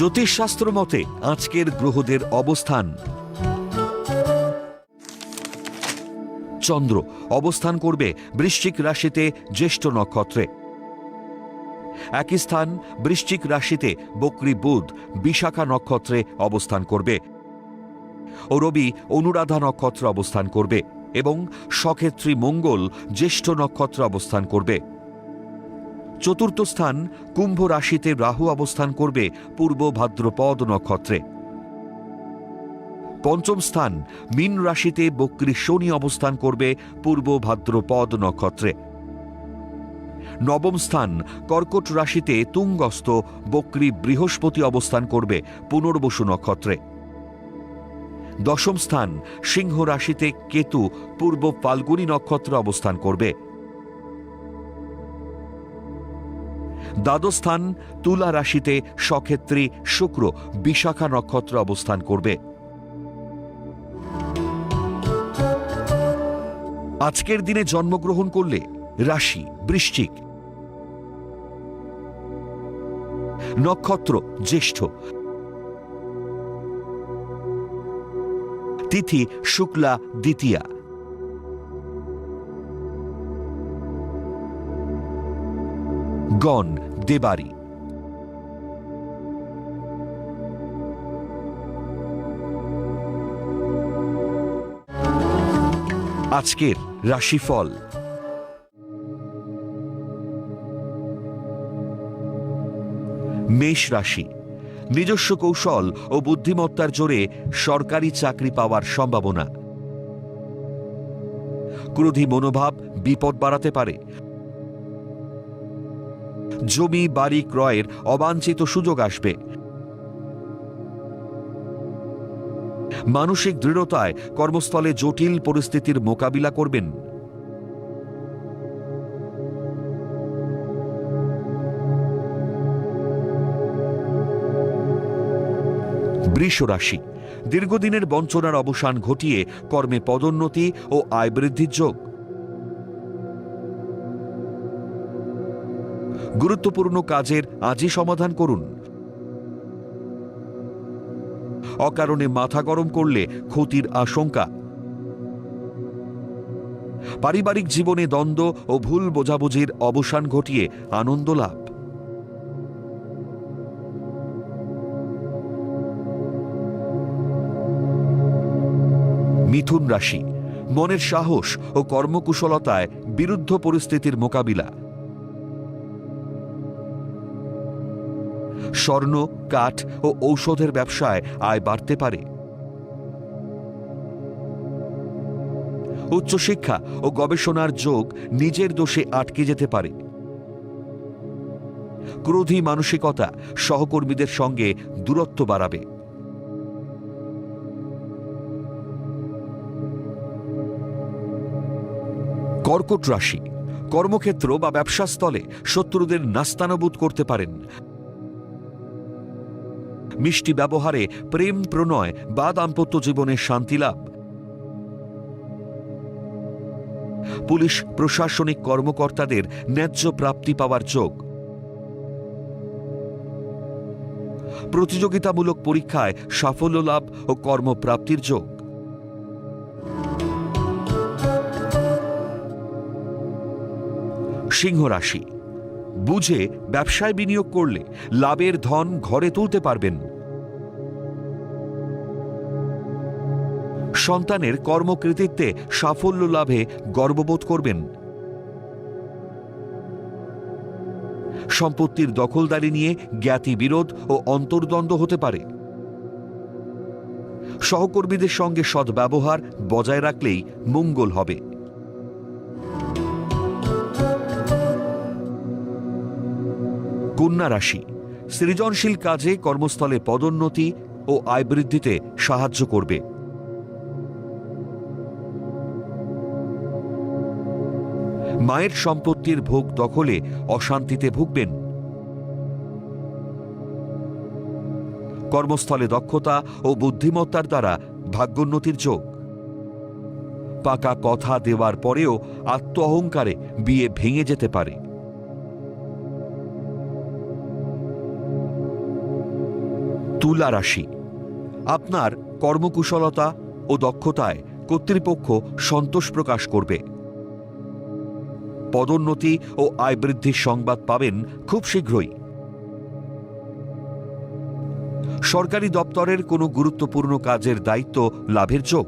জ্যোতিষশাস্ত্র মতে, আজকের গ্রহদের অবস্থান। চন্দ্র অবস্থান করবে বৃশ্চিক রাশিতে জ্যেষ্ঠ নক্ষত্রে। একই স্থান বৃশ্চিক রাশিতে বক্রী বুধ বিশাখা নক্ষত্রে অবস্থান করবে। ও রবি অনুরাধা নক্ষত্রে অবস্থান করবে এবং সক্ষেত্রী মঙ্গল জ্যেষ্ঠ নক্ষত্রে অবস্থান করবে। চতুর্থ স্থান কুম্ভ রাশিতে রাহু অবস্থান করবে পূর্ব ভাদ্রপদ নক্ষত্রে। পঞ্চম স্থান মীন রাশিতে বক্রী শনি অবস্থান করবে পূর্ব ভাদ্রপদ নক্ষত্রে। নবম স্থান কর্কট রাশিতে তুঙ্গস্থ বক্রী বৃহস্পতি অবস্থান করবে পুনর্বসু নক্ষত্রে। দশম স্থান সিংহ রাশিতে কেতু পূর্ব ফাল্গুনী নক্ষত্রে অবস্থান করবে। দ্বাদশ স্থান তুলা রাশিতে সক্ষেত্রী শুক্র বিশাখা নক্ষত্র অবস্থান করবে। আজকের দিনে জন্মগ্রহণ করলে রাশি বৃশ্চিক। নক্ষত্র জ্যেষ্ঠ। তিথি শুক্লা দ্বিতীয়া। গণ দেবারি। আজকের রাশিফল। মেষ রাশি। নিজস্ব কৌশল ও বুদ্ধিমত্তার জোরে সরকারি চাকরি পাওয়ার সম্ভাবনা। ক্রোধী মনোভাব বিপদ বাড়াতে পারে। জমি, বাড়ি ক্রয়ের অবাঞ্ছিত সুযোগ আসবে। মানসিক দৃঢ়তায় কর্মস্থলে জটিল পরিস্থিতির মোকাবিলা করবেন। বৃষ রাশি দীর্ঘদিনের বঞ্চনার অবসান ঘটিয়ে কর্মে পদোন্নতি ও আয় বৃদ্ধির যোগ। গুরুত্বপূর্ণ কাজের আজই সমাধান করুন। অকারণে মাথা গরম করলে ক্ষতির আশঙ্কা। পারিবারিক জীবনে দ্বন্দ্ব ও ভুল বোঝাবুঝির অবসান ঘটিয়ে আনন্দ লাভ। মিথুন রাশি। মনের সাহস ও কর্মকুশলতায় বিরুদ্ধ পরিস্থিতির মোকাবিলা। স্বর্ণ, কাঠ ও ঔষধের ব্যবসায় আয় বাড়তে পারে। উচ্চশিক্ষা ও গবেষণার যোগ নিজের দোষে আটকে যেতে পারে। ক্রোধী মানসিকতা সহকর্মীদের সঙ্গে দূরত্ব বাড়াবে। কর্কট রাশি, কর্মক্ষেত্র বা ব্যবসাস্থলে শত্রুদের নাস্তানবোধ করতে পারেন। মিষ্টি ব্যবহারে প্রেম, প্রণয়, বা দাম্পত্য জীবনে শান্তি লাভ। পুলিশ, প্রশাসনিক কর্মকর্তাদের ন্যায্য প্রাপ্তি পাওয়ার যোগ। প্রতিযোগিতামূলক পরীক্ষায় সাফল্য লাভ ও কর্মপ্রাপ্তির যোগ। সিংহ রাশি। বুঝে ব্যবসায় বিনিয়োগ করলে লাভের ধন ঘরে তুলতে পারবেন। সন্তানের কর্মকৃতিত্বে সাফল্য লাভে গর্ববোধ করবেন। সম্পত্তির দখলদারি নিয়ে জ্ঞাতি বিরোধ ও অন্তর্দ্বন্দ্ব হতে পারে। সহকর্মীদের সঙ্গে সদ্ব্যবহার বজায় রাখলেই মঙ্গল হবে। কন্যা রাশি, সৃজনশীল কাজে কর্মস্থলে পদোন্নতি ও আয় বৃদ্ধিতে সাহায্য করবে। মায়ের সম্পত্তির ভোগ দখলে অশান্তিতে ভুগবেন। কর্মস্থলে দক্ষতা ও বুদ্ধিমত্তার দ্বারা ভাগ্যোন্নতির যোগ। পাকা কথা দেওয়ার পরেও আত্ম অহংকারে বিয়ে ভেঙে যেতে পারে। তুলা রাশি। আপনার কর্মকুশলতা ও দক্ষতায় কর্তৃপক্ষ সন্তোষ প্রকাশ করবে। পদোন্নতি ও আয় বৃদ্ধির সংবাদ পাবেন খুব শীঘ্রই। সরকারি দপ্তরের কোনো গুরুত্বপূর্ণ কাজের দায়িত্ব লাভের যোগ।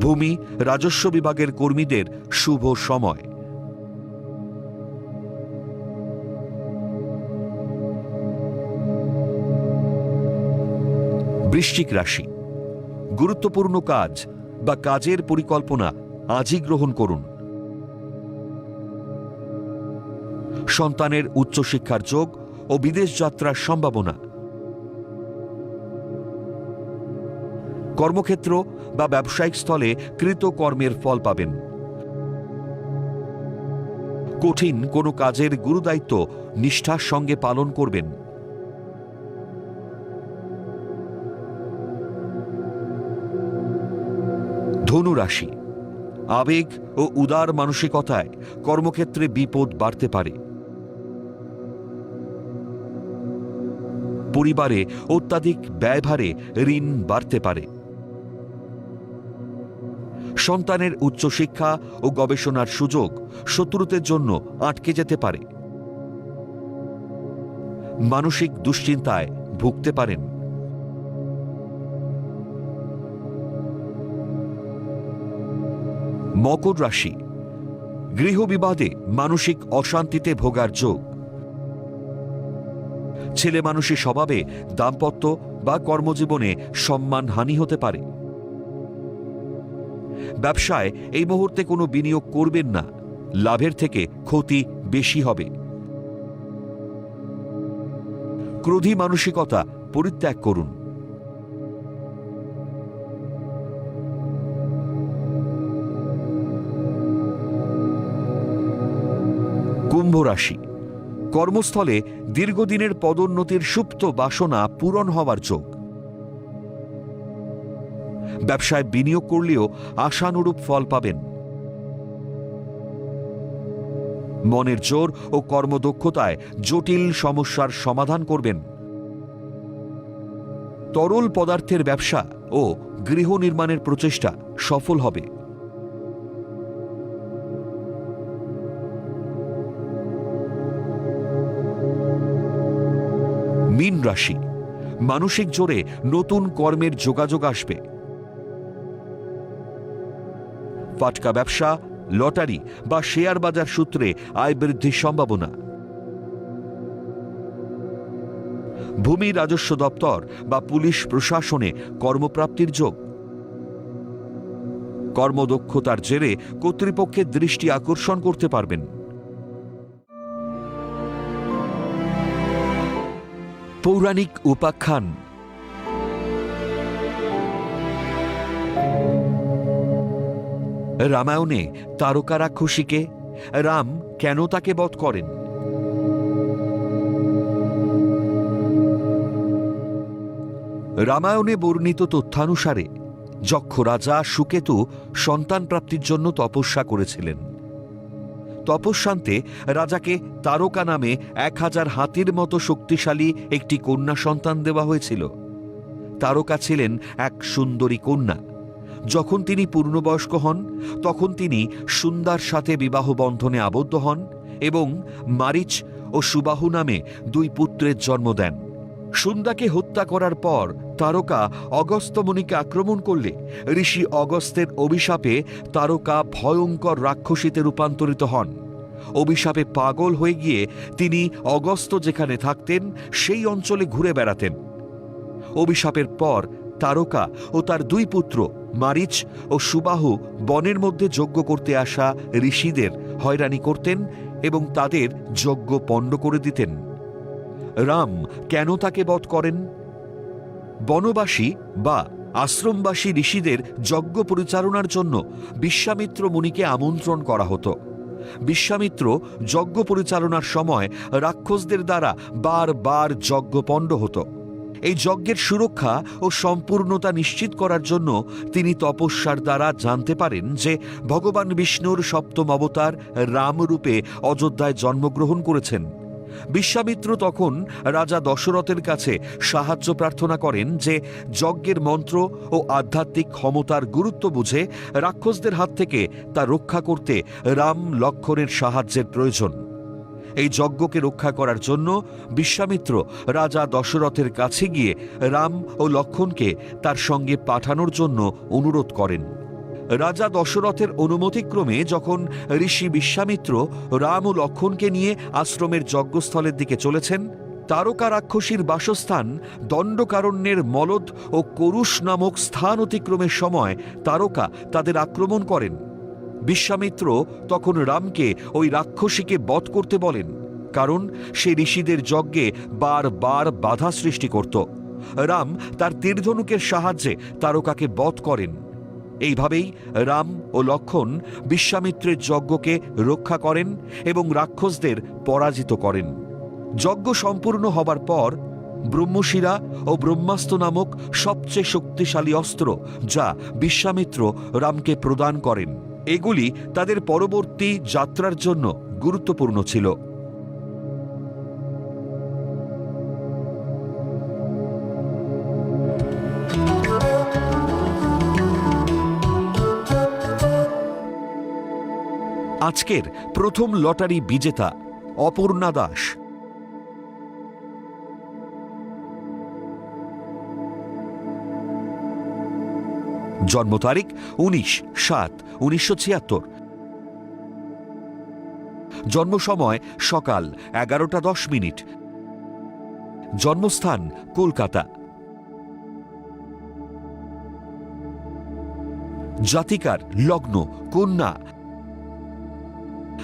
ভূমি, রাজস্ব বিভাগের কর্মীদের শুভ সময়। বৃশ্চিক রাশি। গুরুত্বপূর্ণ কাজ বা কাজের পরিকল্পনা আজই গ্রহণ করুন। সন্তানের উচ্চশিক্ষার যোগ ও বিদেশ যাত্রার সম্ভাবনা। কর্মক্ষেত্র বা ব্যবসায়িক স্থলে কৃতকর্মের ফল পাবেন। কঠিন কোনো কাজের গুরুদায়িত্ব নিষ্ঠার সঙ্গে পালন করবেন। ধনু রাশি আবেগ ও উদার মানসিকতায় কর্মক্ষেত্রে বিপদ বাড়তে পারে। পরিবারে অত্যাধিক ব্যয়ভারে ঋণ বাড়তে পারে। সন্তানের উচ্চশিক্ষা ও গবেষণার সুযোগ শত্রুতের জন্য আটকে যেতে পারে। মানসিক দুশ্চিন্তায় ভুগতে পারেন। মকর রাশি। গৃহবিবাদে মানসিক অশান্তিতে ভোগার যোগ। ছেলে মানুষের স্বভাবে দাম্পত্য বা কর্মজীবনে সম্মানহানি হতে পারে। ব্যবসায় এই মুহূর্তে কোনো বিনিয়োগ করবেন না। লাভের থেকে ক্ষতি বেশি হবে। ক্রোধী মানসিকতা পরিত্যাগ করুন। কুম্ভ রাশি। কর্মস্থলে দীর্ঘদিনের পদোন্নতির সুপ্ত বাসনা পূরণ হওয়ার যোগ। ব্যবসায় বিনিয়োগ করলেও আশানুরূপ ফল পাবেন। মনের জোর ও কর্মদক্ষতায় জটিল সমস্যার সমাধান করবেন। তরল পদার্থের ব্যবসা ও গৃহ নির্মাণের প্রচেষ্টা সফল হবে। মীন রাশি। মানসিক জোরে নতুন কর্মের যোগাযোগ আসবে। ফাটকা ব্যবসা, লটারি বা শেয়ার বাজার সূত্রে আয় বৃদ্ধির সম্ভাবনা। ভূমি রাজস্ব দপ্তর বা পুলিশ প্রশাসনে কর্মপ্রাপ্তির যোগ। কর্মদক্ষতার জেরে কর্তৃপক্ষের দৃষ্টি আকর্ষণ করতে পারবেন। পৌরাণিক উপাখ্যান। রামায়ণে তারকা রাক্ষসীকে রাম কেন তাকে বধ করেন? রামায়ণে বর্ণিত তথ্যানুসারে যক্ষ রাজা সুকেতু সন্তান প্রাপ্তির জন্য তপস্যা করেছিলেন। তপস্যান্তে রাজাকে তারকা নামে এক হাজার হাতির মতো শক্তিশালী একটি কন্যা সন্তান দেওয়া হয়েছিল। তারকা ছিলেন এক সুন্দরী কন্যা। যখন তিনি পূর্ণবয়স্ক হন, তখন তিনি সুন্দার সাথে বিবাহ বন্ধনে আবদ্ধ হন এবং মারিচ ও সুবাহু নামে দুই পুত্রের জন্ম দেন। সুন্দাকে হত্যা করার পর তারকা অগস্ত্যমণিকে আক্রমণ করলে ঋষি অগস্ত্যের অভিশাপে তারকা ভয়ঙ্কর রাক্ষসীতে রূপান্তরিত হন। অভিশাপে পাগল হয়ে গিয়ে তিনি অগস্ত্য যেখানে থাকতেন, সেই অঞ্চলে ঘুরে বেড়াতেন। অভিশাপের পর তারকা ও তার দুই পুত্র মারিচ ও সুবাহু বনের মধ্যে যজ্ঞ করতে আসা ঋষিদের হয়রানি করতেন এবং তাদের যজ্ঞ পণ্ড করে দিতেন। রাম কেন তাকে বধ করেন? বনবাসী বা আশ্রমবাসী ঋষিদের যজ্ঞ পরিচালনার জন্য বিশ্বামিত্র মুনিকে আমন্ত্রণ করা হতো। বিশ্বামিত্র যজ্ঞ পরিচালনার সময় রাক্ষসদের দ্বারা বারবার যজ্ঞপণ্ড হতো। এই যজ্ঞের সুরক্ষা ও সম্পূর্ণতা নিশ্চিত করার জন্য তিনি তপস্যার দ্বারা জানতে পারেন যে ভগবান বিষ্ণুর সপ্তম অবতার রামরূপে অযোধ্যায় জন্মগ্রহণ করেছেন। বিশ্বামিত্র তখন রাজা দশরথের কাছে সাহায্য প্রার্থনা করেন যে যজ্ঞের মন্ত্র ও আধ্যাত্মিক ক্ষমতার গুরুত্ব বুঝে রাক্ষসদের হাত থেকে তা রক্ষা করতে রাম লক্ষণের সাহায্যের প্রয়োজন। এই যজ্ঞকে রক্ষা করার জন্য বিশ্বামিত্র রাজা দশরথের কাছে গিয়ে রাম ও লক্ষণকে তার সঙ্গে পাঠানোর জন্য অনুরোধ করেন। রাজা দশরথের অনুমতিক্রমে যখন ঋষি বিশ্বামিত্র রাম ও লক্ষণকে নিয়ে আশ্রমের যজ্ঞস্থলের দিকে চলেছেন, তারকা রাক্ষসীর বাসস্থান দণ্ডকারণ্যের মলদ ও করুষ নামক স্থান অতিক্রমের সময় তারকা তাদের আক্রমণ করেন। বিশ্বামিত্র তখন রামকে ওই রাক্ষসীকে বধ করতে বলেন, কারণ সে ঋষিদের যজ্ঞে বারবার বাধা সৃষ্টি করত। রাম তার তীরধনুকের সাহায্যে তারকাকে বধ করেন। এইভাবেই রাম ও লক্ষণ বিশ্বামিত্রের যজ্ঞকে রক্ষা করেন এবং রাক্ষসদের পরাজিত করেন। যজ্ঞ সম্পূর্ণ হবার পর ব্রহ্মশিরা ও ব্রহ্মাস্ত্র নামক সবচেয়ে শক্তিশালী অস্ত্র যা বিশ্বামিত্র রামকে প্রদান করেন, এগুলি তাদের পরবর্তী যাত্রার জন্য গুরুত্বপূর্ণ ছিল। আজকের প্রথম লটারি বিজেতা অপর্ণা দাস। জন্ম তারিখ উনিশ সাত উনিশশো ছিয়াত্তর। জন্ম সময় সকাল এগারোটা দশ মিনিট। জন্মস্থান কলকাতা। জাতিকার লগ্ন কন্যা।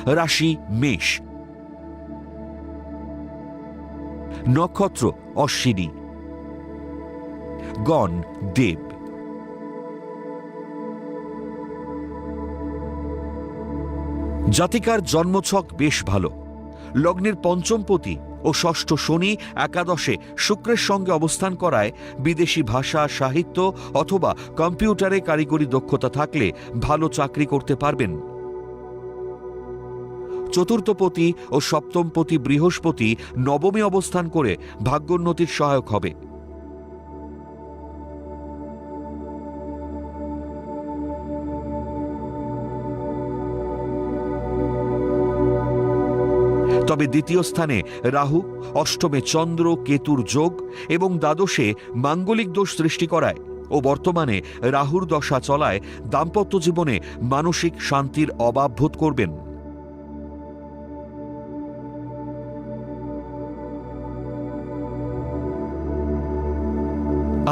রাশি মেষ। নক্ষত্র অশ্বিনী। গণ দেব। জাতিকার জন্মছক বেশ ভালো। লগ্নের পঞ্চমপতি ও ষষ্ঠ শনি একাদশে শুক্রের সঙ্গে অবস্থান করায় বিদেশি ভাষা, সাহিত্য অথবা কম্পিউটারে কারিগরি দক্ষতা থাকলে ভালো চাকরি করতে পারবেন। চতুর্থপতি ও সপ্তমপতি বৃহস্পতি নবমে অবস্থান করে ভাগ্যোন্নতির সহায়ক হবে। তবে দ্বিতীয় স্থানে রাহু, অষ্টমে চন্দ্র, কেতুর যোগ এবং দ্বাদশে মাঙ্গলিক দোষ সৃষ্টি করায় ও বর্তমানে রাহুর দশা চলায় দাম্পত্য জীবনে মানসিক শান্তির অভাব বোধ করবেন।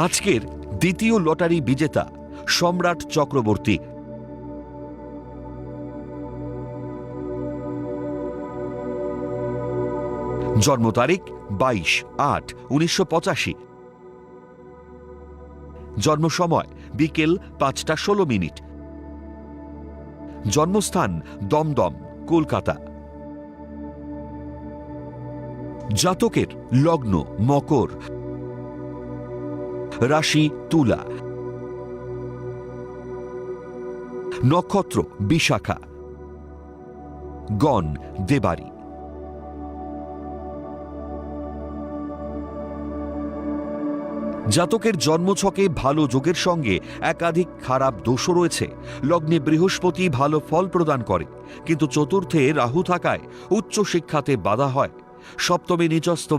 আজকের দ্বিতীয় লটারি বিজেতা সম্রাট চক্রবর্তী। জন্ম তারিখ বাইশ আট উনিশশো পঁচাশি। জন্ম সময় বিকেল পাঁচটা ষোলো মিনিট। জন্মস্থান দমদম, কলকাতা। জাতকের লগ্ন, মকর। রাশি, তুলা। নক্ষত্র, বিশাখা। গণ, দেবারী। জাতকের জন্মছকে ভালো যোগের সঙ্গে একাধিক খারাপ দোষও রয়েছে। লগ্নে বৃহস্পতি ভালো ফল প্রদান করে, কিন্তু চতুর্থে রাহু থাকায় উচ্চ শিক্ষাতে বাধা হয়। সপ্তমে নিচস্থ